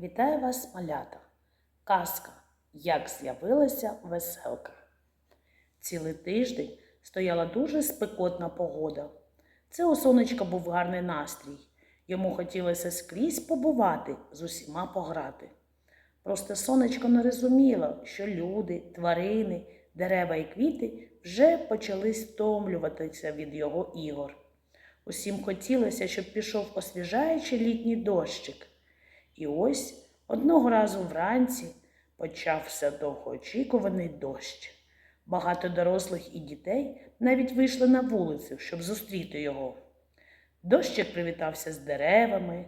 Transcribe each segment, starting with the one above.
Вітаю вас, малята! Казка Як з'явилася веселка. Цілий тиждень стояла дуже спекотна погода. Це у сонечка був гарний настрій. Йому хотілося скрізь побувати, з усіма пограти. Просто сонечко не розуміло, що люди, тварини, дерева і квіти вже почали стомлюватися від його ігор. Усім хотілося, щоб пішов освіжаючий літній дощик. І ось одного разу вранці почався довгоочікуваний дощ. Багато дорослих і дітей навіть вийшли на вулицю, щоб зустріти його. Дощик привітався з деревами,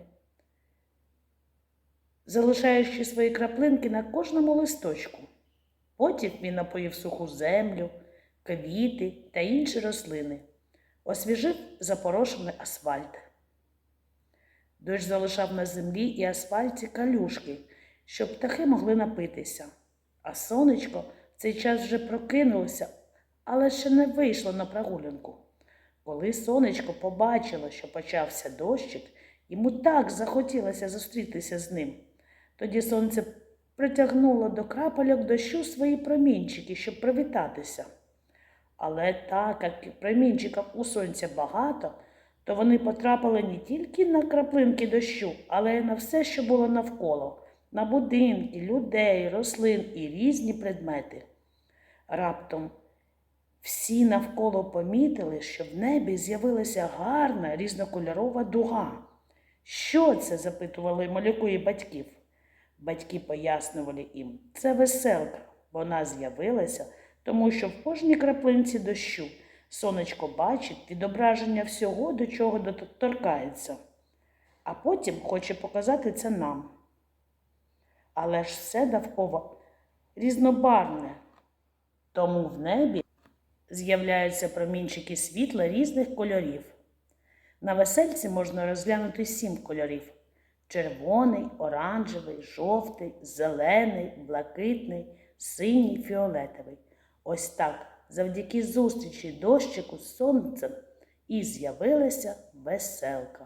залишаючи свої краплинки на кожному листочку. Потім він напоїв суху землю, квіти та інші рослини, освіжив запорошений асфальт. Дощ залишав на землі і асфальті калюшки, щоб птахи могли напитися. А сонечко в цей час вже прокинулося, але ще не вийшло на прогулянку. Коли сонечко побачило, що почався дощик, йому так захотілося зустрітися з ним. Тоді сонце притягнуло до крапельок дощу свої промінчики, щоб привітатися. Але так як промінчиків у сонця багато, то вони потрапили не тільки на краплинки дощу, але й на все, що було навколо, на будинки, людей, рослин і різні предмети. Раптом всі навколо помітили, що в небі з'явилася гарна різнокольорова дуга. Що це? запитували малюку і батьків. Батьки пояснювали їм, це веселка. Вона з'явилася, тому що в кожній краплинці дощу сонечко бачить відображення всього, до чого доторкається, а потім хоче показати це нам. Але ж все довкола різнобарвне, тому в небі з'являються промінчики світла різних кольорів. На весельці можна розглянути сім кольорів: червоний, оранжевий, жовтий, зелений, блакитний, синій, фіолетовий. Ось так, завдяки зустрічі дощику з сонцем, і з'явилася веселка.